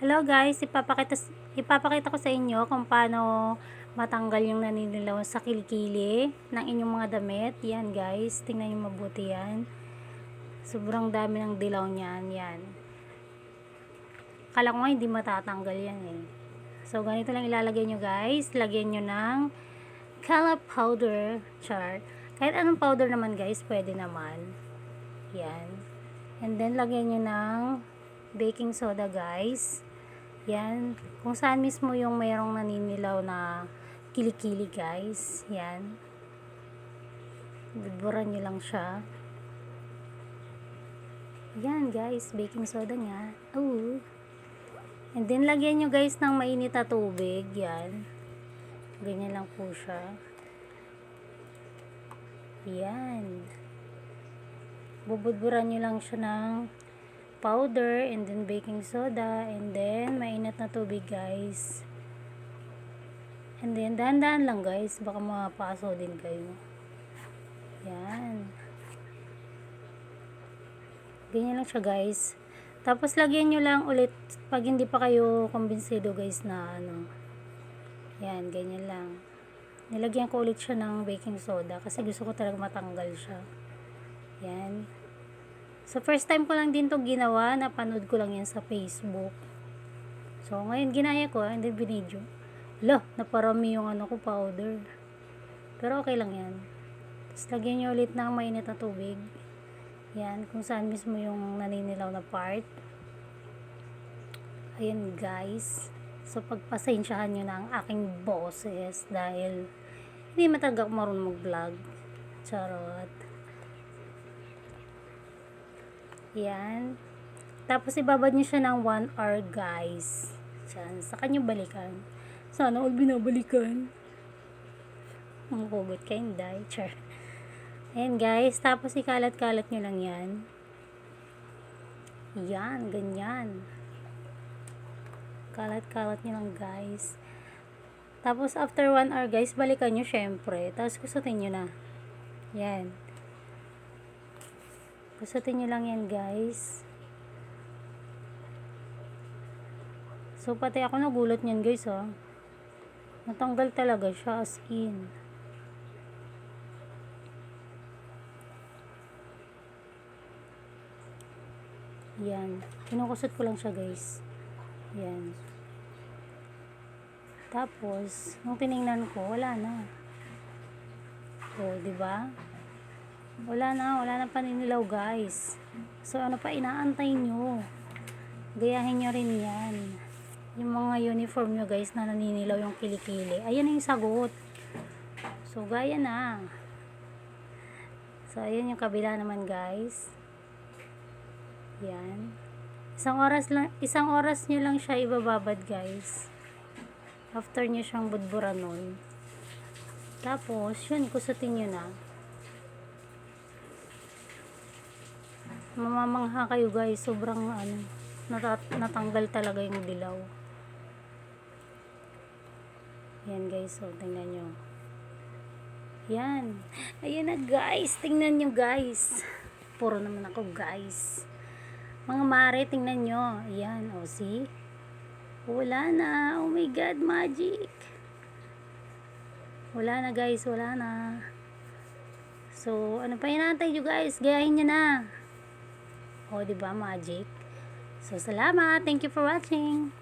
Hello guys, ipapakita, ipapakita ko sa inyo kung paano matanggal yung naninilaw sa kilikili ng inyong mga damit. Yan guys, tingnan nyo mabuti yan. Sobrang dami ng dilaw niyan, yan. Kala ko nga hindi matatanggal yan eh. So ganito lang ilalagay nyo guys. Lagyan nyo ng color powder, char. Kahit anong powder naman guys, pwede naman. Yan. And then lagyan nyo ng baking soda guys. Yan. Kung saan mismo yung mayroong naninilaw na kilikili guys. Yan. Buburan nyo lang siya. Yan guys, baking soda nga. Oh. And then lagyan nyo guys ng mainit na tubig. Yan. Ganyan lang po siya. Yan. Bubudburan nyo lang siya ng powder and then baking soda and then mainit na tubig guys. And then dahan-dahan lang guys, baka mapaso din kayo. Yan. Ganyan lang siya guys. Tapos lagyan nyo lang ulit pag hindi pa kayo kumbinsido guys na ano. Yan, ganyan lang. Nilagyan ko ulit siya ng baking soda kasi gusto ko talaga matanggal siya. Yan. So, first time ko lang din to ginawa. Napanood ko lang yan sa Facebook. So, ngayon ginaya ko and then binidyo. Lah, naparami yung ano ko powder. Pero okay lang yan. Tapos lagyan nyo ulit ng mainit na tubig. Yan, kung saan mismo yung naninilaw na part. Ayan guys. So, pagpasensyahan nyo na ang aking boses dahil hindi matagak marunong mag-vlog. Charot. Yan. Tapos, ibabad nyo siya ng 1 hour, guys. Yan. Sa kanyang balikan. Sana all binabalikan. Mamukugot ka, hindi. Char. Ayan, guys. Tapos, ikalat-kalat nyo lang yan. Yan, ganyan. Kalat-kalat nyo lang, guys. Tapos, after 1 hour, guys, balikan nyo, syempre. Tapos, kusutin nyo na. Yan. Kusutin nyo lang yan, guys. So, pati ako nagulat niyan, guys, oh. Natanggal talaga siya, as in. Yan. Kinukusot ko lang siya, guys. Yan. Tapos, nung tiningnan ko, wala na. O, di ba? Wala na, wala na paninilaw, guys. So, ano pa inaantay nyo? Gayahin nyo rin yan. Yung mga uniform nyo, guys, na naninilaw yung kilikili. Ayan na yung sagot. So, gaya na. So, ayan yung kabila naman, guys. Yan. Isang oras lang, isang oras nyo lang siya ibababad, guys. After nyo siyang budburan nun. Tapos, yun, kusutin nyo na. Mamamangha kayo, guys. Sobrang, ano, nat natanggal talaga yung dilaw. Yan, guys. So, tingnan nyo. Yan. Ayan na, guys. Tingnan nyo, guys. Puro naman ako, guys. Mga mare, tingnan nyo. Ayan, o, see? Wala na. Oh my God, magic. Wala na, guys. Wala na. So, ano pa hinantay nyo, guys? Gayahin nyo na. O, di ba magic? So, salamat. Thank you for watching.